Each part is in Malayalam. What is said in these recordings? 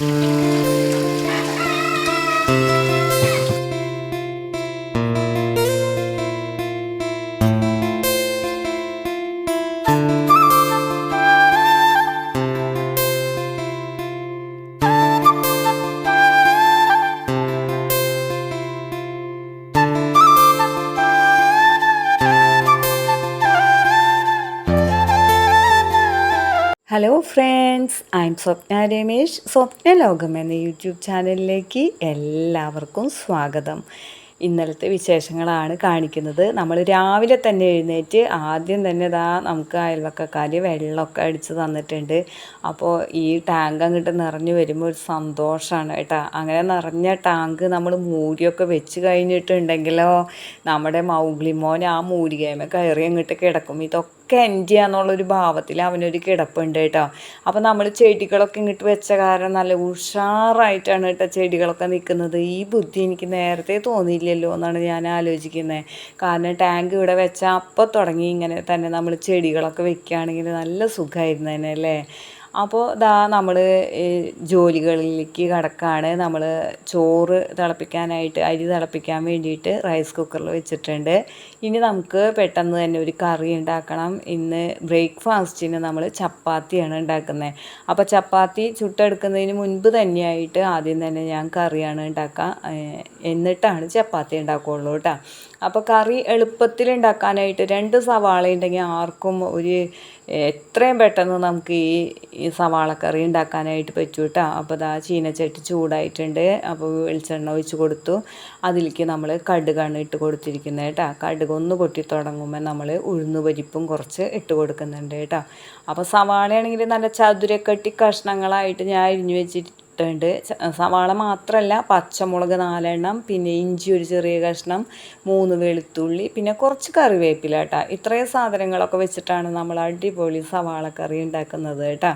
Mm-hmm. Hello friends I am Swapna Ramesh Swapna ലോകം എന്ന യൂട്യൂബ് ചാനലിലേക്ക് എല്ലാവർക്കും സ്വാഗതം. ഇന്നലത്തെ വിശേഷങ്ങളാണ് കാണിക്കുന്നത്. നമ്മൾ രാവിലെ തന്നെ എഴുന്നേറ്റ് ആദ്യം തന്നെ ഇതാ നമുക്ക് അയൽവക്കക്കാർ വെള്ളമൊക്കെ അടിച്ച് തന്നിട്ടുണ്ട്. അപ്പോൾ ഈ ടാങ്ക് അങ്ങോട്ട് നിറഞ്ഞു വരുമ്പോൾ ഒരു സന്തോഷമാണ് കേട്ടോ. അങ്ങനെ നിറഞ്ഞ ടാങ്ക് നമ്മൾ മൂടിയൊക്കെ വെച്ച് കഴിഞ്ഞിട്ടുണ്ടെങ്കിലോ നമ്മുടെ മൗഗ്ലിമോൻ ആ മൂടികയമ കയറി അങ്ങോട്ട് കിടക്കും. ഇതൊക്കെ ഒക്കെ എൻഡ് എന്നുള്ളൊരു ഭാവത്തിൽ അവനൊരു കിടപ്പുണ്ട് കേട്ടോ. അപ്പോൾ നമ്മൾ ചെടികളൊക്കെ ഇങ്ങോട്ട് വെച്ച കാരണം നല്ല ഉഷാറായിട്ടാണ് കേട്ടോ ചെടികളൊക്കെ നിൽക്കുന്നത് ഈ ബുദ്ധി എനിക്ക് നേരത്തെ തോന്നിയില്ലല്ലോ എന്നാണ് ഞാൻ ആലോചിക്കുന്നത് കാരണം ടാങ്ക് ഇവിടെ വെച്ചാൽ അപ്പോൾ തുടങ്ങി ഇങ്ങനെ തന്നെ നമ്മൾ ചെടികളൊക്കെ വെക്കുകയാണെങ്കിൽ നല്ല സുഖമായിരുന്നു അല്ലേ? അപ്പോൾ ദാ നമ്മൾ ജോലികളിലേക്ക് കടക്കാണ്. നമ്മൾ ചോറ് തിളപ്പിക്കാനായിട്ട് അരി തിളപ്പിക്കാൻ വേണ്ടിയിട്ട് റൈസ് കുക്കറിൽ വെച്ചിട്ടുണ്ട്. ഇനി നമുക്ക് പെട്ടെന്ന് തന്നെ ഒരു കറി ഉണ്ടാക്കണം. ഇന്ന് ബ്രേക്ക്ഫാസ്റ്റിന് നമ്മൾ ചപ്പാത്തിയാണ് ഉണ്ടാക്കുന്നത്. അപ്പോൾ ചപ്പാത്തി ചുട്ടെടുക്കുന്നതിന് മുൻപ് തന്നെയായിട്ട് ആദ്യം തന്നെ ഞാൻ കറിയാണ് ഉണ്ടാക്കുക എന്നിട്ടാണ് ചപ്പാത്തി ഉണ്ടാക്കുകയുള്ളൂ കേട്ടോ. അപ്പോൾ കറി എളുപ്പത്തിൽ ഉണ്ടാക്കാനായിട്ട് രണ്ട് സവാള ഉണ്ടെങ്കിൽ ആർക്കും ഒരു എത്രയും പെട്ടെന്ന് നമുക്ക് ഈ ഈ സവാള കറി ഉണ്ടാക്കാനായിട്ട് പറ്റും കേട്ടോ അപ്പോൾ ഇതാ ചീനച്ചട്ടി ചൂടായിട്ടുണ്ട്. അപ്പോൾ വെളിച്ചെണ്ണ ഒഴിച്ച് കൊടുത്തു. അതിലേക്ക് നമ്മൾ കടുകാണ് ഇട്ട് കൊടുത്തിരിക്കുന്നത് കേട്ടോ കടുക് ഒന്ന് പൊട്ടി തുടങ്ങുമ്പോൾ നമ്മൾ ഉഴുന്ന് പരിപ്പും കുറച്ച് ഇട്ട് കൊടുക്കുന്നുണ്ട് കേട്ടോ അപ്പോൾ സവാളയാണെങ്കിൽ നല്ല ചതുരക്കട്ടി കഷ്ണങ്ങളായിട്ട് ഞാൻ അരിഞ്ഞു വെച്ചിട്ട് ഇട്ടുണ്ട് സവാള മാത്രമല്ല പച്ചമുളക് നാലെണ്ണം പിന്നെ ഇഞ്ചി ഒരു ചെറിയ കഷ്ണം മൂന്ന് വെളുത്തുള്ളി പിന്നെ കുറച്ച് കറിവേപ്പില കേട്ടോ ഇത്രയും സാധനങ്ങളൊക്കെ വെച്ചിട്ടാണ് നമ്മൾ അടിപൊളി സവാള കറി ഉണ്ടാക്കുന്നത് കേട്ടോ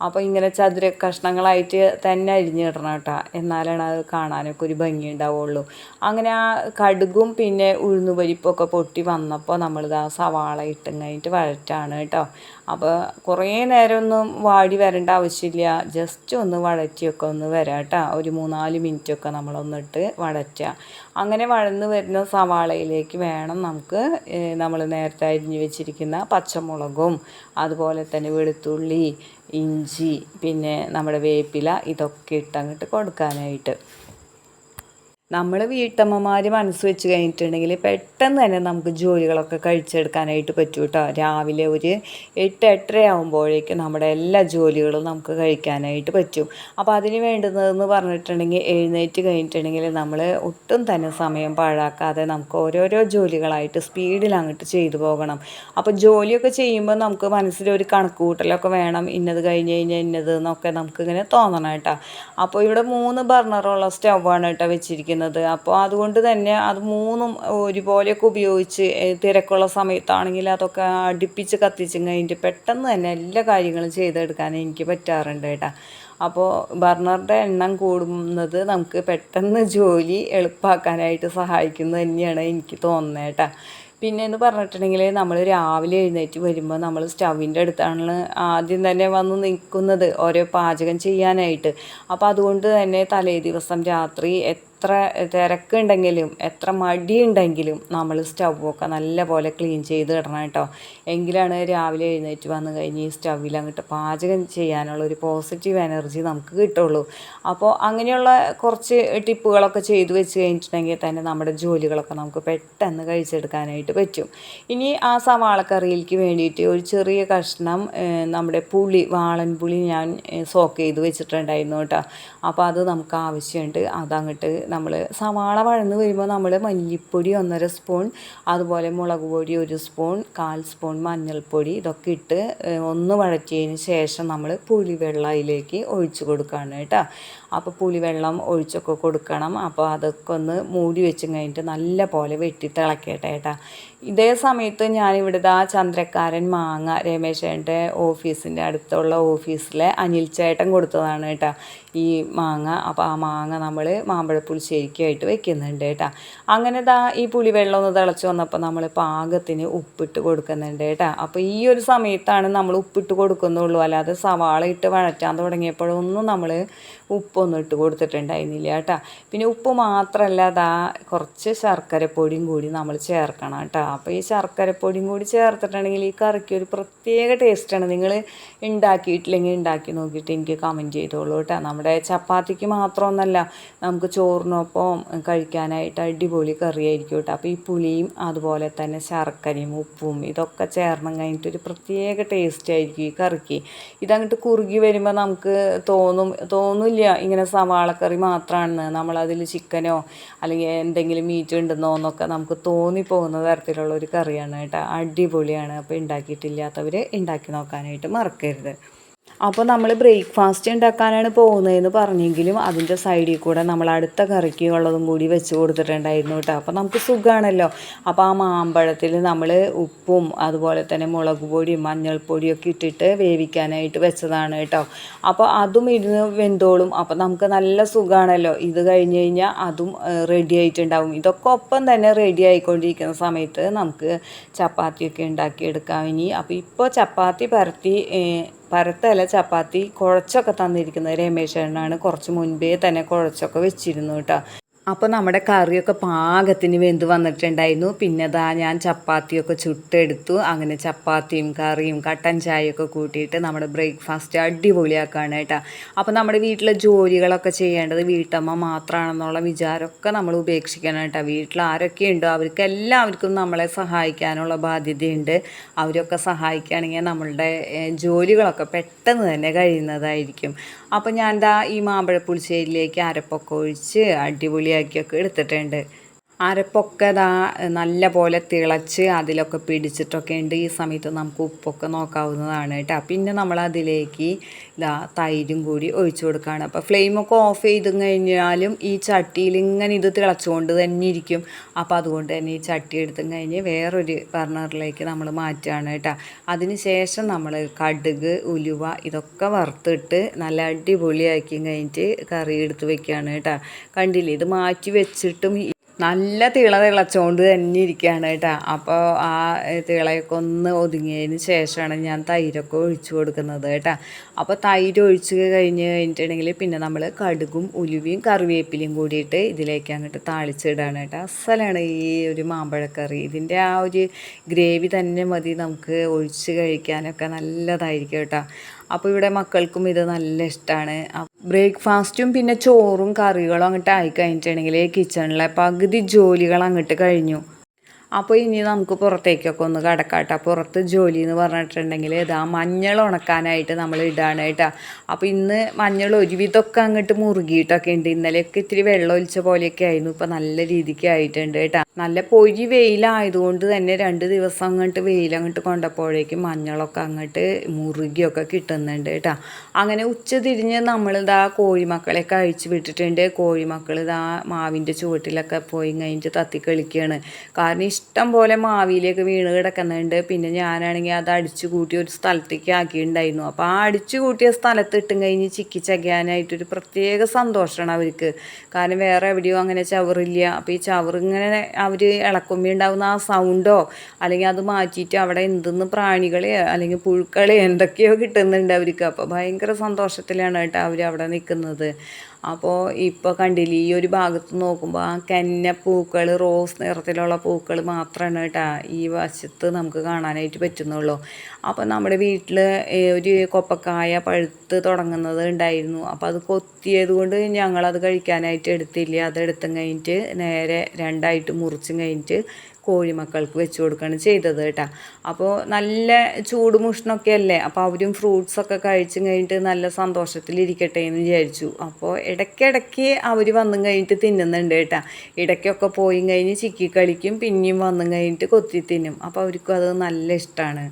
അപ്പോൾ ഇങ്ങനെ ചതുര കഷ്ണങ്ങളായിട്ട് തന്നെ അരിഞ്ഞിടണം കേട്ടോ. എന്നാലാണ് അത് കാണാനൊക്കെ ഒരു ഭംഗി ഉണ്ടാവുള്ളൂ. അങ്ങനെ ആ കടുകും പിന്നെ ഉഴുന്നുപരിപ്പൊക്കെ പൊട്ടി വന്നപ്പോൾ നമ്മളിത് ആ സവാള ഇട്ടും കഴിഞ്ഞിട്ട് വഴറ്റാണ് കേട്ടോ. അപ്പോൾ കുറേ നേരമൊന്നും വാടി വരേണ്ട ആവശ്യമില്ല. ജസ്റ്റ് ഒന്ന് വഴറ്റിയൊക്കെ ഒന്ന് വരാം കേട്ടോ. ഒരു മൂന്നാൽ മിനിറ്റൊക്കെ നമ്മളൊന്നിട്ട് വഴറ്റുക അങ്ങനെ വഴന്ന് വരുന്ന സവാളയിലേക്ക് വേണം നമുക്ക് നമ്മൾ നേരത്തെ അരിഞ്ഞു വെച്ചിരിക്കുന്ന പച്ചമുളകും അതുപോലെ തന്നെ വെളുത്തുള്ളി ഇഞ്ചി പിന്നെ നമ്മുടെ വേപ്പില ഇതൊക്കെ ഇട്ട് കൊടുക്കാനായിട്ട്. നമ്മൾ വീട്ടമ്മമാർ മനസ്സ് വെച്ച് കഴിഞ്ഞിട്ടുണ്ടെങ്കിൽ പെട്ടെന്ന് തന്നെ നമുക്ക് ജോലികളൊക്കെ കഴിച്ചെടുക്കാനായിട്ട് പറ്റും കേട്ടോ രാവിലെ ഒരു എട്ട് എട്ടര ആകുമ്പോഴേക്കും നമ്മുടെ എല്ലാ ജോലികളും നമുക്ക് കഴിക്കാനായിട്ട് പറ്റും. അപ്പോൾ അതിന് വേണ്ടുന്നതെന്ന് പറഞ്ഞിട്ടുണ്ടെങ്കിൽ എഴുന്നേറ്റ് കഴിഞ്ഞിട്ടുണ്ടെങ്കിൽ നമ്മൾ ഒട്ടും തന്നെ സമയം പാഴാക്കാതെ നമുക്ക് ഓരോരോ ജോലികളായിട്ട് സ്പീഡിൽ അങ്ങോട്ട് ചെയ്തു പോകണം. അപ്പോൾ ജോലിയൊക്കെ ചെയ്യുമ്പോൾ നമുക്ക് മനസ്സിലൊരു കണക്ക് കൂട്ടലൊക്കെ വേണം. ഇന്നത് കഴിഞ്ഞ് കഴിഞ്ഞാൽ ഇന്നത് എന്നൊക്കെ നമുക്കിങ്ങനെ തോന്നണം കേട്ടോ. അപ്പോൾ ഇവിടെ മൂന്ന് ബർണറുള്ള ആണ് കേട്ടോ വെച്ചിരിക്കുന്നത്. ഉപയോഗിക്കുന്നത്. അപ്പോൾ അതുകൊണ്ട് തന്നെ അത് മൂന്നും ഒരുപോലെയൊക്കെ ഉപയോഗിച്ച് തിരക്കുള്ള സമയത്താണെങ്കിൽ അതൊക്കെ അടുപ്പിച്ച് കത്തിച്ചും കഴിഞ്ഞിട്ട് പെട്ടെന്ന് തന്നെ എല്ലാ കാര്യങ്ങളും ചെയ്തെടുക്കാൻ എനിക്ക് പറ്റാറുണ്ട് കേട്ടോ. അപ്പോൾ ബർണറുടെ എണ്ണം കൂടുന്നത് നമുക്ക് പെട്ടെന്ന് ജോലി എളുപ്പമാക്കാനായിട്ട് സഹായിക്കുന്നത് തന്നെയാണ് എനിക്ക് തോന്നുന്നത് കേട്ടോ. പിന്നെ എന്ന് പറഞ്ഞിട്ടുണ്ടെങ്കിൽ നമ്മൾ രാവിലെ എഴുന്നേറ്റ് വരുമ്പോൾ നമ്മൾ സ്റ്റവിന്റെ അടുത്താണ് ആദ്യം തന്നെ വന്ന് നിൽക്കുന്നത് ഓരോ പാചകം ചെയ്യാനായിട്ട്. അപ്പോൾ അതുകൊണ്ട് തന്നെ തലേ ദിവസം രാത്രി എത്ര തിരക്കുണ്ടെങ്കിലും എത്ര മടിയുണ്ടെങ്കിലും നമ്മൾ സ്റ്റൗവൊക്കെ നല്ല പോലെ ക്ലീൻ ചെയ്ത് ഇടണം കേട്ടോ. എങ്കിലാണ് രാവിലെ എഴുന്നേറ്റ് വന്നു കഴിഞ്ഞ് ഈ സ്റ്റൗവിൽ അങ്ങോട്ട് പാചകം ചെയ്യാനുള്ള ഒരു പോസിറ്റീവ് എനർജി നമുക്ക് കിട്ടുള്ളൂ. അപ്പോൾ അങ്ങനെയുള്ള കുറച്ച് ടിപ്പുകളൊക്കെ ചെയ്തു വെച്ച് കഴിഞ്ഞിട്ടുണ്ടെങ്കിൽ തന്നെ നമ്മുടെ ജോലികളൊക്കെ നമുക്ക് പെട്ടെന്ന് കഴിച്ചെടുക്കാനായിട്ട് പറ്റും. ഇനി ആ സവാളക്കറിയിലേക്ക് വേണ്ടിയിട്ട് ഒരു ചെറിയ കഷ്ണം നമ്മുടെ പുളി വാളൻ പുളി ഞാൻ സോക്ക് ചെയ്ത് വെച്ചിട്ടുണ്ടായിരുന്നു കേട്ടോ. അപ്പോൾ അത് നമുക്ക് ആവശ്യമുണ്ട്. അതങ്ങോട്ട് നമ്മൾ സവാള വഴന്ന് വരുമ്പോൾ നമ്മൾ മല്ലിപ്പൊടി ഒന്നര സ്പൂൺ അതുപോലെ മുളക് പൊടി ഒരു സ്പൂൺ കാൽ സ്പൂൺ മഞ്ഞൾപ്പൊടി ഇതൊക്കെ ഇട്ട് ഒന്ന് വഴറ്റിയതിന് ശേഷം നമ്മൾ പുളിവെള്ളം അതിലേക്ക് ഒഴിച്ചു കൊടുക്കുകയാണ് കേട്ടോ. അപ്പോൾ പുളിവെള്ളം ഒഴിച്ചൊക്കെ കൊടുക്കണം. അപ്പോൾ അതൊക്കെ ഒന്ന് മൂടി വെച്ച് കഴിഞ്ഞിട്ട് നല്ല പോലെ വെട്ടി തിളക്കട്ടെ കേട്ടോ. ഇതേ സമയത്ത് ഞാനിവിടെ ആ ചന്ദ്രക്കാരൻ മാങ്ങ രമേശേന്റെ ഓഫീസിന്റെ അടുത്തുള്ള ഓഫീസിലെ അനിൽ ചേട്ടൻ കൊടുത്തതാണ് കേട്ടോ ഈ മാങ്ങ. അപ്പോൾ ആ മാങ്ങ നമ്മൾ മാമ്പഴ പുളിശ്ശേരിക്കായിട്ട് വെക്കുന്നുണ്ട് കേട്ടോ. അങ്ങനെ ദാ ഈ പുളിവെള്ളം ഒന്ന് തിളച്ച് വന്നപ്പോൾ നമ്മൾ പാകത്തിന് ഉപ്പിട്ട് കൊടുക്കുന്നുണ്ട് കേട്ടോ. അപ്പോൾ ഈ ഒരു സമയത്താണ് നമ്മൾ ഉപ്പിട്ട് കൊടുക്കുന്നുള്ളൂ. അല്ലാതെ സവാള ഇട്ട് വഴറ്റാൻ തുടങ്ങിയപ്പോഴൊന്നും നമ്മൾ ഉപ്പൊന്നും ഇട്ട് കൊടുത്തിട്ടുണ്ടായിരുന്നില്ല കേട്ടോ. പിന്നെ ഉപ്പ് മാത്രമല്ല ആ കുറച്ച് ശർക്കരപ്പൊടിയും കൂടി നമ്മൾ ചേർക്കണം കേട്ടോ. അപ്പോൾ ഈ ശർക്കരപ്പൊടിയും കൂടി ചേർത്തിട്ടുണ്ടെങ്കിൽ ഈ കറിക്ക് ഒരു പ്രത്യേക ടേസ്റ്റാണ് നിങ്ങൾ ഉണ്ടാക്കിയിട്ടില്ലെങ്കിൽ ഉണ്ടാക്കി നോക്കിയിട്ട് എനിക്ക് കമന്റ് ചെയ്തോളൂ കേട്ടോ. നമ്മുടെ ചപ്പാത്തിക്ക് മാത്രമൊന്നല്ല നമുക്ക് ചോറിനൊപ്പം കഴിക്കാനായിട്ട് അടിപൊളി കറിയായിരിക്കും കേട്ടോ. അപ്പോൾ ഈ പുളിയും അതുപോലെ തന്നെ ശർക്കരയും ഉപ്പും ഇതൊക്കെ ചേർന്ന് കഴിഞ്ഞിട്ട് ഒരു പ്രത്യേക ടേസ്റ്റ് ആയിരിക്കും ഈ കറിക്ക്. ഇതങ്ങോട്ട് കുറുകി വരുമ്പോൾ നമുക്ക് തോന്നും തോന്നില്ല ഇങ്ങനെ സവാളക്കറി മാത്രമാണെന്ന് നമ്മളതിൽ ചിക്കനോ അല്ലെങ്കിൽ എന്തെങ്കിലും മീറ്റ് ഉണ്ടെന്നോ എന്നൊക്കെ നമുക്ക് തോന്നിപ്പോകുന്ന തരത്തിലുള്ള ഒരു കറിയാണ് കേട്ടോ. അടിപൊളിയാണ്. അപ്പോൾ ഉണ്ടാക്കിയിട്ടില്ലാത്തവർ ഉണ്ടാക്കി നോക്കാനായിട്ട് മറക്കരുത്. അപ്പോൾ നമ്മൾ ബ്രേക്ക്ഫാസ്റ്റ് ഉണ്ടാക്കാനാണ് പോകുന്നതെന്ന് പറഞ്ഞെങ്കിലും അതിന്റെ സൈഡിൽ കൂടെ നമ്മൾ അടുത്ത കറിക്ക് ഉള്ളതും കൂടി വെച്ച് കൊടുത്തിട്ടുണ്ടായിരുന്നു കേട്ടോ. അപ്പോൾ നമുക്ക് സുഖമാണല്ലോ അപ്പോൾ ആ മാമ്പഴത്തിൽ നമ്മൾ ഉപ്പും അതുപോലെ തന്നെ മുളക് പൊടിയും മഞ്ഞൾപ്പൊടിയും ഒക്കെ ഇട്ടിട്ട് വേവിക്കാനായിട്ട് വെച്ചതാണ് കേട്ടോ. അപ്പോൾ അതും ഇരുന്ന് വെന്തോളും. അപ്പോൾ നമുക്ക് നല്ല സുഖമാണല്ലോ ഇത് കഴിഞ്ഞ് കഴിഞ്ഞാൽ അതും റെഡി ആയിട്ടുണ്ടാവും. ഇതൊക്കെ ഒപ്പം തന്നെ റെഡി ആയിക്കൊണ്ടിരിക്കുന്ന സമയത്ത് നമുക്ക് ചപ്പാത്തിയൊക്കെ ഉണ്ടാക്കിയെടുക്കാം ഇനി. അപ്പോൾ ഇപ്പോൾ ചപ്പാത്തി പരത്തി പരത്തല ചപ്പാത്തി കുഴച്ചൊക്കെ തന്നിരിക്കുന്നത് രമേശേട്ടനാണ് കുറച്ച് മുൻപേ തന്നെ കുഴച്ചൊക്കെ വെച്ചിരുന്നു കേട്ടോ. അപ്പോൾ നമ്മുടെ കറിയൊക്കെ പാകത്തിന് വെന്ത് വന്നിട്ടുണ്ടായിരുന്നു. പിന്നെ ദാ ഞാൻ ചപ്പാത്തിയൊക്കെ ചുട്ടെടുത്തു. അങ്ങനെ ചപ്പാത്തിയും കറിയും കട്ടൻ ചായയൊക്കെ കൂട്ടിയിട്ട് നമ്മുടെ ബ്രേക്ക്ഫാസ്റ്റ് അടിപൊളിയാക്കുകയാണ് കേട്ടോ അപ്പോൾ നമ്മുടെ വീട്ടിലെ ജോലികളൊക്കെ ചെയ്യേണ്ടത് വീട്ടമ്മ മാത്രമാണെന്നുള്ള വിചാരമൊക്കെ നമ്മൾ ഉപേക്ഷിക്കണം കേട്ടോ വീട്ടിൽ ആരൊക്കെ ഉണ്ടോ അവർക്ക് എല്ലാവർക്കും നമ്മളെ സഹായിക്കാനുള്ള ബാധ്യതയുണ്ട്. അവരൊക്കെ സഹായിക്കുകയാണെങ്കിൽ നമ്മളുടെ ജോലികളൊക്കെ പെട്ടെന്ന് തന്നെ കഴിയുന്നതായിരിക്കും. അപ്പോൾ ഞാൻ ദാ ഈ മാമ്പഴ പുളിശ്ശേരിയിലേക്ക് അരപ്പൊക്കെ ഒഴിച്ച് അടിപൊളിയാക്കിയൊക്കെ എടുത്തിട്ടുണ്ട്. അരപ്പൊക്കെ ദാ നല്ല പോലെ തിളച്ച് അതിലൊക്കെ പിടിച്ചിട്ടൊക്കെ ഉണ്ട്. ഈ സമയത്ത് നമുക്ക് ഉപ്പൊക്കെ നോക്കാവുന്നതാണ് കേട്ടോ. പിന്നെ നമ്മൾ അതിലേക്ക് ഇതാ തൈരും കൂടി ഒഴിച്ചു കൊടുക്കുകയാണ് അപ്പോൾ ഫ്ലെയിമൊക്കെ ഓഫ് ചെയ്ത് കഴിഞ്ഞാലും ഈ ചട്ടിയിൽ ഇങ്ങനെ ഇത് തിളച്ചുകൊണ്ട് തന്നെ ഇരിക്കും. അപ്പോൾ അതുകൊണ്ട് തന്നെ ഈ ചട്ടി എടുത്തു കഴിഞ്ഞ് വേറൊരു ബർണറിലേക്ക് നമ്മൾ മാറ്റുകയാണ് കേട്ടോ. അതിന് ശേഷം നമ്മൾ കടുക് ഉലുവ ഇതൊക്കെ വറുത്തിട്ട് നല്ല അടിപൊളിയാക്കി കഴിഞ്ഞിട്ട് കറി എടുത്ത് വെക്കുകയാണ് കേട്ടോ. കണ്ടില്ലേ? ഇത് മാറ്റി വെച്ചിട്ടും നല്ല തിള തിളച്ചുകൊണ്ട് തന്നെ ഇരിക്കുകയാണ് കേട്ടോ. അപ്പോൾ ആ തിളയൊക്കെ ഒന്ന് ഒതുങ്ങിയതിന് ശേഷമാണ് ഞാൻ തൈരൊക്കെ ഒഴിച്ചു കൊടുക്കുന്നത് കേട്ടോ. അപ്പോൾ തൈര് ഒഴിച്ച് കഴിഞ്ഞ് കഴിഞ്ഞിട്ടുണ്ടെങ്കിൽ പിന്നെ നമ്മൾ കടുകും ഉലുവയും കറിവേപ്പിലയും കൂടിയിട്ട് ഇതിലേക്ക് അങ്ങോട്ട് താളിച്ചിടാണ് കേട്ടോ. അസലാണ് ഈ ഒരു മാമ്പഴക്കറി. ഇതിന്റെ ആ ഒരു ഗ്രേവി തന്നെ മതി നമുക്ക് ഒഴിച്ച് കഴിക്കാനൊക്കെ നല്ലതായിരിക്കും കേട്ടോ. അപ്പോൾ ഇവിടെ മക്കൾക്കും ഇത് നല്ല ഇഷ്ടമാണ് ബ്രേക്ക്ഫാസ്റ്റും പിന്നെ ചോറും കറികളും അങ്ങോട്ട് ആയി കഴിഞ്ഞിട്ടുണ്ടെങ്കിൽ കിച്ചണിലെ പകുതി ജോലികൾ അങ്ങോട്ട് കഴിഞ്ഞു. അപ്പോൾ ഇനി നമുക്ക് പുറത്തേക്കൊക്കെ ഒന്ന് കടക്കാട്ടോ. പുറത്ത് ജോലി എന്ന് പറഞ്ഞിട്ടുണ്ടെങ്കിൽ ഇതാ മഞ്ഞൾ ഉണക്കാനായിട്ട് നമ്മൾ ഇടാണ് കേട്ടോ. അപ്പോൾ ഇന്ന് മഞ്ഞൾ ഒരുവിധമൊക്കെ അങ്ങോട്ട് മുറുകിയിട്ടൊക്കെ ഉണ്ട് ഇന്നലെയൊക്കെ ഇത്തിരി വെള്ളം ഒലിച്ച പോലെയൊക്കെ ആയിരുന്നു. ഇപ്പോൾ നല്ല രീതിക്ക് ആയിട്ടുണ്ട് കേട്ടോ. നല്ല പൊഴി വെയിലായതുകൊണ്ട് തന്നെ രണ്ട് ദിവസം അങ്ങോട്ട് വെയിൽ അങ്ങോട്ട് കൊണ്ടപ്പോഴേക്കും മഞ്ഞളൊക്കെ അങ്ങോട്ട് മുറുകിയൊക്കെ കിട്ടുന്നുണ്ട് കേട്ടോ. അങ്ങനെ ഉച്ച തിരിഞ്ഞ് നമ്മളിതാ കോഴിമക്കളെയൊക്കെ അഴിച്ചു വിട്ടിട്ടുണ്ട്. കോഴിമക്കൾ ഇതാ മാവിന്റെ ചുവട്ടിലൊക്കെ പോയി കഴിഞ്ഞിട്ട് തത്തി കളിക്കുകയാണ് കാരണം ഇഷ്ടം പോലെ മാവിയിലേക്ക് വീണ് കിടക്കുന്നുണ്ട്. പിന്നെ ഞാനാണെങ്കിൽ അത് അടിച്ചു കൂട്ടി ഒരു സ്ഥലത്തേക്ക് ആക്കിയിട്ടുണ്ടായിരുന്നു. അപ്പോൾ ആ അടിച്ചു കൂട്ടിയ സ്ഥലത്ത് ഇട്ടും കഴിഞ്ഞ് ചിക്കി ചകയാനായിട്ടൊരു പ്രത്യേക സന്തോഷമാണ് അവർക്ക്. കാരണം വേറെ എവിടെയോ അങ്ങനെ ചവറില്ല. അപ്പോൾ ഈ ചവർ അവർ ഇളക്കുമ്പി ഉണ്ടാകുന്ന ആ സൗണ്ടോ അല്ലെങ്കിൽ അത് മാറ്റിയിട്ട് അവിടെ എന്തെന്ന് പ്രാണികളെ അല്ലെങ്കിൽ പുഴുക്കളെ എന്തൊക്കെയോ കിട്ടുന്നുണ്ട് അവർക്ക്. അപ്പോൾ ഭയങ്കര സന്തോഷത്തിലാണ് കേട്ടോ അവർ അവിടെ നിൽക്കുന്നത്. അപ്പോൾ ഇപ്പോൾ കണ്ടില്ലേ ഈ ഒരു ഭാഗത്ത് നോക്കുമ്പോൾ ആ കന്ന പൂക്കൾ റോസ് നിറത്തിലുള്ള പൂക്കൾ മാത്രമാണ് കേട്ടോ ഈ വശത്ത് നമുക്ക് കാണാനായിട്ട് പറ്റുന്നുള്ളൂ. അപ്പോൾ നമ്മുടെ വീട്ടിൽ ഒരു കൊപ്പക്കായ പഴുത്ത് തുടങ്ങുന്നത് ഉണ്ടായിരുന്നു. അപ്പോൾ അത് കൊത്തിയത് കൊണ്ട് ഞങ്ങളത് കഴിക്കാനായിട്ട് എടുത്തില്ല. അത് എടുത്തും കഴിഞ്ഞിട്ട് നേരെ രണ്ടായിട്ട് മുറിച്ചും കഴിഞ്ഞിട്ട് കോഴിമക്കൾക്ക് വെച്ച് കൊടുക്കുകയാണ് ചെയ്തത് കേട്ടോ. അപ്പോൾ നല്ല ചൂട് മുഷ്ണൊക്കെ അല്ലേ അപ്പോൾ അവരും ഫ്രൂട്ട്സൊക്കെ കഴിച്ചും കഴിഞ്ഞിട്ട് നല്ല സന്തോഷത്തിലിരിക്കട്ടെ എന്ന് വിചാരിച്ചു. അപ്പോൾ ഇടയ്ക്കിടയ്ക്ക് അവർ വന്നും കഴിഞ്ഞിട്ട് തിന്നുന്നുണ്ട് കേട്ടോ. ഇടയ്ക്കൊക്കെ പോയി കഴിഞ്ഞ് ചിക്കി കളിക്കും പിന്നെയും വന്നും കഴിഞ്ഞിട്ട് കൊത്തി തിന്നും. അപ്പോൾ അവർക്കും അത് നല്ല ഇഷ്ടമാണ്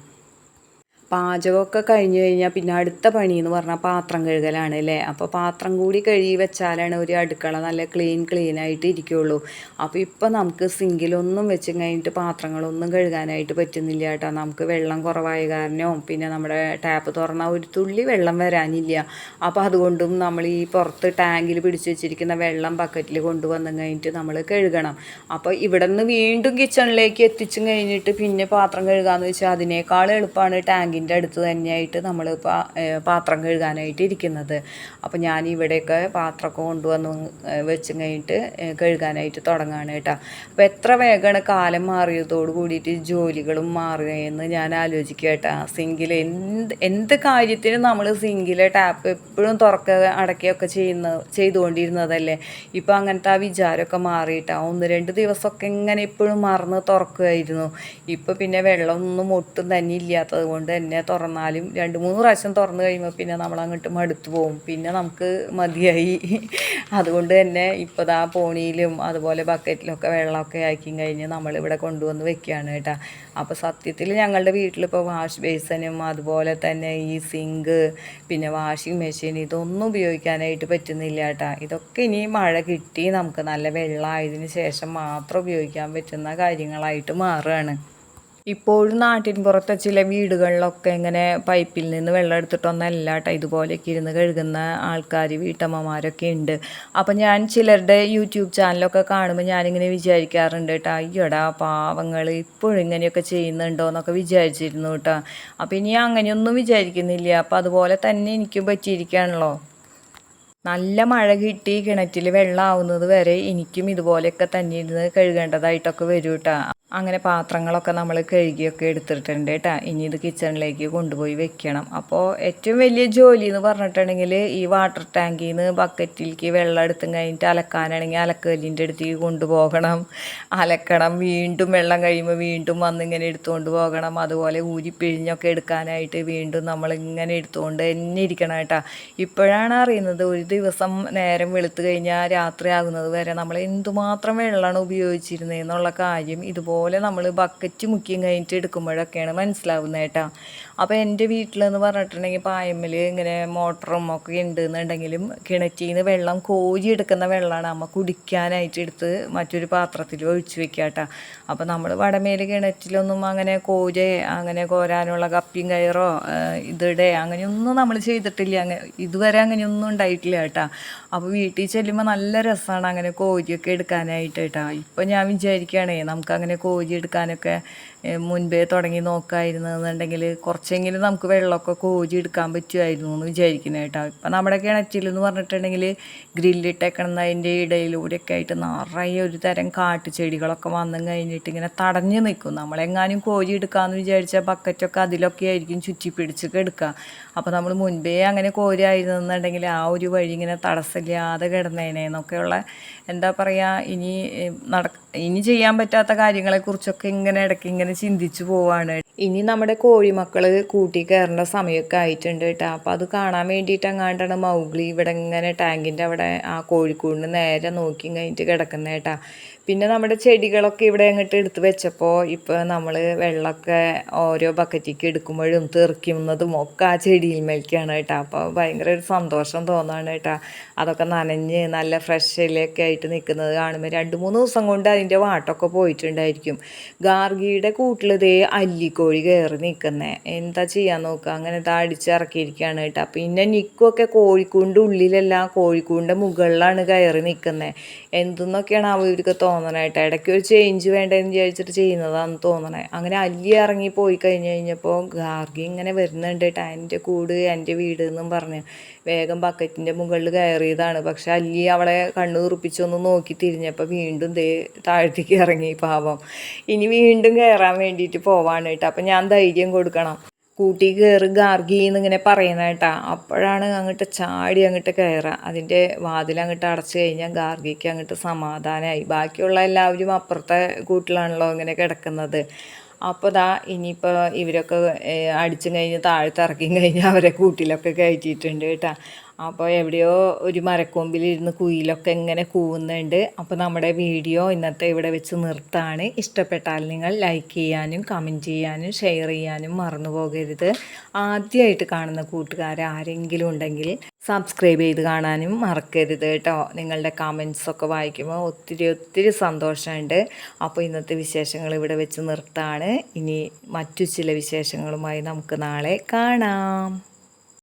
പാചകമൊക്കെ കഴിഞ്ഞ് കഴിഞ്ഞാൽ പിന്നെ അടുത്ത പണി എന്ന് പറഞ്ഞാൽ പാത്രം കഴുകലാണ് അല്ലേ അപ്പോൾ പാത്രം കൂടി കഴുകി വെച്ചാലാണ് ഒരു അടുക്കള നല്ല ക്ലീൻ ക്ലീൻ ആയിട്ട് ഇരിക്കുകയുള്ളൂ അപ്പോൾ ഇപ്പോൾ നമുക്ക് സിങ്കിലൊന്നും വെച്ച് കഴിഞ്ഞിട്ട് പാത്രങ്ങളൊന്നും കഴുകാനായിട്ട് പറ്റുന്നില്ല കേട്ടോ. നമുക്ക് വെള്ളം കുറവായ കാരണവും പിന്നെ നമ്മുടെ ടാപ്പ് തുറന്നാൽ ഒരു തുള്ളി വെള്ളം വരാനില്ല. അപ്പോൾ അതുകൊണ്ടും നമ്മൾ ഈ പുറത്ത് ടാങ്കിൽ പിടിച്ച് വെച്ചിരിക്കുന്ന വെള്ളം ബക്കറ്റിൽ കൊണ്ടുവന്നു കഴിഞ്ഞിട്ട് നമ്മൾ കഴുകണം. അപ്പോൾ ഇവിടെ നിന്ന് വീണ്ടും കിച്ചണിലേക്ക് എത്തിച്ചും കഴിഞ്ഞിട്ട് പിന്നെ പാത്രം കഴുകാമെന്ന് വെച്ചാൽ അതിനേക്കാൾ എളുപ്പമാണ് ടാങ്കിന്റെ അടുത്ത് തന്നെയായിട്ട് നമ്മൾ പാത്രം കഴുകാനായിട്ട് ഇരിക്കുന്നത്. അപ്പോൾ ഞാൻ ഇവിടെയൊക്കെ പാത്രമൊക്കെ കൊണ്ടുവന്ന് വെച്ച് കഴിഞ്ഞിട്ട് കഴുകാനായിട്ട് തുടങ്ങുകയാണ് കേട്ടോ. അപ്പോൾ എത്ര വേഗമാണ് കാലം മാറിയതോട് കൂടിയിട്ട് ജോലികളും മാറുകയെന്ന് ഞാൻ ആലോചിക്കുക കേട്ടോ. സിങ്കിൽ എന്ത് എന്ത് കാര്യത്തിനും നമ്മൾ സിങ്കിലെ ടാപ്പ് എപ്പോഴും തുറക്ക അടയ്ക്കുകയൊക്കെ ചെയ്യുന്ന ചെയ്തുകൊണ്ടിരുന്നതല്ലേ? ഇപ്പോൾ അങ്ങനത്തെ ആ വിചാരമൊക്കെ മാറിയിട്ടാ. ഒന്ന് രണ്ട് ദിവസമൊക്കെ ഇങ്ങനെ എപ്പോഴും മറന്ന് തുറക്കുമായിരുന്നു. ഇപ്പോൾ പിന്നെ വെള്ളമൊന്നും ഒട്ടും തന്നെ ഇല്ലാത്തത് കൊണ്ട് തുറന്നാലും രണ്ട് മൂന്ന് പ്രാവശ്യം തുറന്നു കഴിയുമ്പോൾ പിന്നെ നമ്മൾ അങ്ങോട്ട് മടുത്തു പോകും പിന്നെ നമുക്ക് മതിയായി. അതുകൊണ്ട് തന്നെ ഇപ്പോൾ ദാ പോണിയിലും അതുപോലെ ബക്കറ്റിലൊക്കെ വെള്ളമൊക്കെ ആക്കി കഴിഞ്ഞ് നമ്മളിവിടെ കൊണ്ടുവന്ന് വെക്കുകയാണ് കേട്ടോ. അപ്പോൾ സത്യത്തിൽ ഞങ്ങളുടെ വീട്ടിലിപ്പോൾ വാഷ് ബേസിനും അതുപോലെ തന്നെ ഈ സിങ്ക് പിന്നെ വാഷിംഗ് മെഷീൻ ഇതൊന്നും ഉപയോഗിക്കാനായിട്ട് പറ്റുന്നില്ല കേട്ടോ. ഇതൊക്കെ ഇനി മഴ കിട്ടി നമുക്ക് നല്ല വെള്ളമായതിനു ശേഷം മാത്രം ഉപയോഗിക്കാൻ പറ്റുന്ന കാര്യങ്ങളായിട്ട് മാറുകയാണ്. ഇപ്പോഴും നാട്ടിൻ പുറത്തെ ചില വീടുകളിലൊക്കെ ഇങ്ങനെ പൈപ്പിൽ നിന്ന് വെള്ളം എടുത്തിട്ടൊന്നല്ല കേട്ടോ ഇതുപോലെയൊക്കെ ഇരുന്ന് കഴുകുന്ന ആൾക്കാർ വീട്ടമ്മമാരൊക്കെ ഉണ്ട്. അപ്പം ഞാൻ ചിലരുടെ യൂട്യൂബ് ചാനലൊക്കെ കാണുമ്പോൾ ഞാനിങ്ങനെ വിചാരിക്കാറുണ്ട് കേട്ടോ അയ്യോടാ പാവങ്ങൾ ഇപ്പോഴും ഇങ്ങനെയൊക്കെ ചെയ്യുന്നുണ്ടോ എന്നൊക്കെ വിചാരിച്ചിരുന്നു കേട്ടോ അപ്പം ഇനി അങ്ങനെയൊന്നും വിചാരിക്കുന്നില്ല. അപ്പം അതുപോലെ തന്നെ എനിക്കും പറ്റിയിരിക്കുകയാണല്ലോ നല്ല മഴ കിട്ടി കിണറ്റിൽ വെള്ളമാവുന്നത് വരെ എനിക്കും ഇതുപോലെയൊക്കെ തന്നെ ഇരുന്ന് കഴുകേണ്ടതായിട്ടൊക്കെ വരും കേട്ടോ അങ്ങനെ പാത്രങ്ങളൊക്കെ നമ്മൾ കഴുകിയൊക്കെ എടുത്തിട്ടുണ്ട് കേട്ടോ ഇനി ഇത് കിച്ചണിലേക്ക് കൊണ്ടുപോയി വെക്കണം. അപ്പോൾ ഏറ്റവും വലിയ ജോലി എന്ന് പറഞ്ഞിട്ടുണ്ടെങ്കിൽ ഈ വാട്ടർ ടാങ്കിൽ നിന്ന് ബക്കറ്റിലേക്ക് വെള്ളം എടുത്തും കഴിഞ്ഞിട്ട് അലക്കാനാണെങ്കിൽ അലക്കലിന്റെ അടുത്തേക്ക് കൊണ്ടുപോകണം. അലക്കണം വീണ്ടും വെള്ളം കഴിയുമ്പോൾ വീണ്ടും വന്ന് ഇങ്ങനെ എടുത്തുകൊണ്ട് പോകണം. അതുപോലെ ഊരിപ്പിഴിഞ്ഞൊക്കെ എടുക്കാനായിട്ട് വീണ്ടും നമ്മൾ ഇങ്ങനെ എടുത്തുകൊണ്ട് തന്നെ ഇരിക്കണം കേട്ടോ ഇപ്പോഴാണ് അറിയുന്നത് ഒരു ദിവസം നേരം വെളുത്തു കഴിഞ്ഞാൽ രാത്രി ആകുന്നത് വരെ നമ്മൾ എന്തുമാത്രം വെള്ളമാണ് ഉപയോഗിച്ചിരുന്നത് എന്നുള്ള കാര്യം ഇതുപോലെ നമ്മൾ ബക്കറ്റ് മുക്കിയും കഴിഞ്ഞിട്ട് എടുക്കുമ്പോഴൊക്കെയാണ് മനസ്സിലാവുന്നത് കേട്ടോ. അപ്പോൾ എന്റെ വീട്ടിലെന്ന് പറഞ്ഞിട്ടുണ്ടെങ്കിൽ പായമ്മിൽ ഇങ്ങനെ മോട്ടറും ഒക്കെ ഉണ്ട് എന്നുണ്ടെങ്കിലും കിണറ്റിൽ നിന്ന് വെള്ളം കോരി എടുക്കുന്ന വെള്ളമാണ് അമ്മ കുടിക്കാനായിട്ട് എടുത്ത് മറ്റൊരു പാത്രത്തിൽ ഒഴിച്ച് വെക്കുക കേട്ടോ അപ്പോൾ നമ്മൾ വടമേൽ കിണറ്റിലൊന്നും അങ്ങനെ കോര് അങ്ങനെ കോരാനുള്ള കപ്പിയും കയറോ ഇതിടെ അങ്ങനെയൊന്നും നമ്മൾ ചെയ്തിട്ടില്ല. അങ്ങനെ ഇതുവരെ അങ്ങനെയൊന്നും ഉണ്ടായിട്ടില്ല കേട്ടോ അപ്പോൾ വീട്ടിൽ ചെല്ലുമ്പോൾ നല്ല രസമാണ് അങ്ങനെ കോരിയൊക്കെ എടുക്കാനായിട്ട് കേട്ടോ ഇപ്പോൾ ഞാൻ വിചാരിക്കുകയാണേ നമുക്ക് അങ്ങനെ കോരി എടുക്കാനൊക്കെ മുൻപേ തുടങ്ങി നോക്കായിരുന്നു എന്നുണ്ടെങ്കിൽ കുറച്ചെങ്കിലും നമുക്ക് വെള്ളമൊക്കെ കോരി എടുക്കാൻ പറ്റുമായിരുന്നു എന്ന് വിചാരിക്കുന്നത് കേട്ടോ. ഇപ്പം നമ്മുടെ കിണറ്റിൽ എന്ന് പറഞ്ഞിട്ടുണ്ടെങ്കിൽ ഗ്രില്ലിട്ടേക്കണതിന്റെ ഇടയിലൂടെയൊക്കെ ആയിട്ട് നിറയെ ഒരു തരം കാട്ടുചെടികളൊക്കെ വന്നും കഴിഞ്ഞിട്ട് ഇങ്ങനെ തടഞ്ഞു നിൽക്കും. നമ്മളെങ്ങാനും കോരി എടുക്കാമെന്ന് വിചാരിച്ച ബക്കറ്റൊക്കെ അതിലൊക്കെ ആയിരിക്കും ചുറ്റി പിടിച്ചൊക്കെ എടുക്കുക. അപ്പോൾ നമ്മൾ മുൻപേ അങ്ങനെ കോരിയായിരുന്നെന്നുണ്ടെങ്കിൽ ആ ഒരു വഴി ഇങ്ങനെ തടസ്സമില്ലാതെ കിടന്നേനെ എന്നൊക്കെയുള്ള എന്താ പറയുക ഇനി നട ഇനി ചെയ്യാൻ പറ്റാത്ത കാര്യങ്ങളെക്കുറിച്ചൊക്കെ ഇങ്ങനെ ഇടയ്ക്ക് ഇങ്ങനെ ചിന്തിച്ചു പോവാണ്. ഇനി നമ്മുടെ കോഴിമക്കൾ കൂട്ടി കയറേണ്ട സമയമൊക്കെ ആയിട്ടുണ്ട് കേട്ടോ. അപ്പോൾ അത് കാണാൻ വേണ്ടിയിട്ട് അങ്ങാണ്ടാണ് മൗഗ്ലി ഇവിടെ ഇങ്ങനെ ടാങ്കിന്റെ അവിടെ ആ കോഴിക്കൂടിന് നേരെ നോക്കി കഴിഞ്ഞിട്ട് കിടക്കുന്നത് കേട്ടോ. പിന്നെ നമ്മുടെ ചെടികളൊക്കെ ഇവിടെ അങ്ങോട്ട് എടുത്ത് വെച്ചപ്പോൾ ഇപ്പോൾ നമ്മൾ വെള്ളമൊക്കെ ഓരോ ബക്കറ്റിക്ക് എടുക്കുമ്പോഴും തെറിക്കുന്നതും ഒക്കെ ആ ചെടിയിൽ മേൽക്കാണ് കേട്ടോ. അപ്പോൾ ഭയങ്കര ഒരു സന്തോഷം തോന്നുകയാണ് കേട്ടോ. അതൊക്കെ നനഞ്ഞ് നല്ല ഫ്രഷ് ഇലയൊക്കെ ആയിട്ട് നിൽക്കുന്നത് കാണുമ്പോൾ രണ്ട് മൂന്ന് ദിവസം കൊണ്ട് അതിന്റെ വാട്ടൊക്കെ പോയിട്ടുണ്ടായിരിക്കും. ഗാർഗിയുടെ കൂട്ടിലതേ അല്ലിക്കോഴി കയറി നിൽക്കുന്നത് എന്താ ചെയ്യാൻ നോക്കുക? അങ്ങനെ ഇതാ അടിച്ചിറക്കിയിരിക്കുകയാണ് കേട്ടോ. പിന്നെ നിൽക്കുമൊക്കെ കോഴിക്കൂടിന്റെ ഉള്ളിലല്ല കോഴിക്കൂടിന്റെ മുകളിലാണ് കയറി നിൽക്കുന്നത് എന്തെന്നൊക്കെയാണ് അവർക്ക് തോന്നണേ കേട്ടോ ഇടയ്ക്ക് ഒരു ചേഞ്ച് വേണ്ടതെന്ന് വിചാരിച്ചിട്ട് ചെയ്യുന്നതാണെന്ന് തോന്നണേ. അങ്ങനെ അല്ലി ഇറങ്ങി പോയി കഴിഞ്ഞ് കഴിഞ്ഞപ്പോൾ ഗാർഗി ഇങ്ങനെ വരുന്നുണ്ട് കേട്ടോ എന്റെ കൂട് എന്റെ വീട് എന്നും പറഞ്ഞ് വേഗം ബക്കറ്റിന്റെ മുകളിൽ കയറിയതാണ്. പക്ഷെ അല്ലി അവളെ കണ്ണു തുറപ്പിച്ചൊന്ന് നോക്കി തിരിഞ്ഞപ്പോൾ വീണ്ടും ദേ താഴത്തേക്ക് ഇറങ്ങി പാവം. ഇനി വീണ്ടും കയറാൻ വേണ്ടിയിട്ട് പോവാണ് കേട്ടോ. അപ്പം ഞാൻ ധൈര്യം കൊടുക്കണം. കൂട്ടി കയറി ഗാർഗി എന്നിങ്ങനെ പറയുന്ന കേട്ടാ. അപ്പോഴാണ് അങ്ങോട്ട് ചാടി അങ്ങോട്ട് കയറുക അതിന്റെ വാതിൽ അങ്ങോട്ട് അടച്ചു കഴിഞ്ഞാൽ ഗാർഗിക്ക് അങ്ങോട്ട് സമാധാനമായി ബാക്കിയുള്ള എല്ലാവരും അപ്പുറത്തെ കൂട്ടിലാണല്ലോ ഇങ്ങനെ കിടക്കുന്നത്. അപ്പോൾ ദാ ഇനിയിപ്പോൾ ഇവരൊക്കെ അടിച്ചും കഴിഞ്ഞ് താഴത്തിറക്കിയും കഴിഞ്ഞ് അവരെ കൂട്ടിലൊക്കെ കയറ്റിയിട്ടുണ്ട് കേട്ടോ. അപ്പോൾ എവിടെയോ ഒരു മരക്കൊമ്പിലിരുന്ന് കുയിലൊക്കെ ഇങ്ങനെ കൂവുന്നുണ്ട്. അപ്പോൾ നമ്മുടെ വീഡിയോ ഇന്നത്തെ ഇവിടെ വെച്ച് നിർത്താണ്. ഇഷ്ടപ്പെട്ടാൽ നിങ്ങൾ ലൈക്ക് ചെയ്യാനും കമന്റ് ചെയ്യാനും ഷെയർ ചെയ്യാനും മറന്നു പോകരുത്. ആദ്യമായിട്ട് കാണുന്ന കൂട്ടുകാർ ആരെങ്കിലും ഉണ്ടെങ്കിൽ സബ്സ്ക്രൈബ് ചെയ്ത് കാണാനും മറക്കരുത് കേട്ടോ നിങ്ങളുടെ കമൻസൊക്കെ വായിക്കുമ്പോൾ ഒത്തിരി ഒത്തിരി സന്തോഷമുണ്ട്. അപ്പോൾ ഇന്നത്തെ വിശേഷങ്ങൾ ഇവിടെ വെച്ച് നിർത്താണ്. ഇനി മറ്റു ചില വിശേഷങ്ങളുമായി നമുക്ക് നാളെ കാണാം.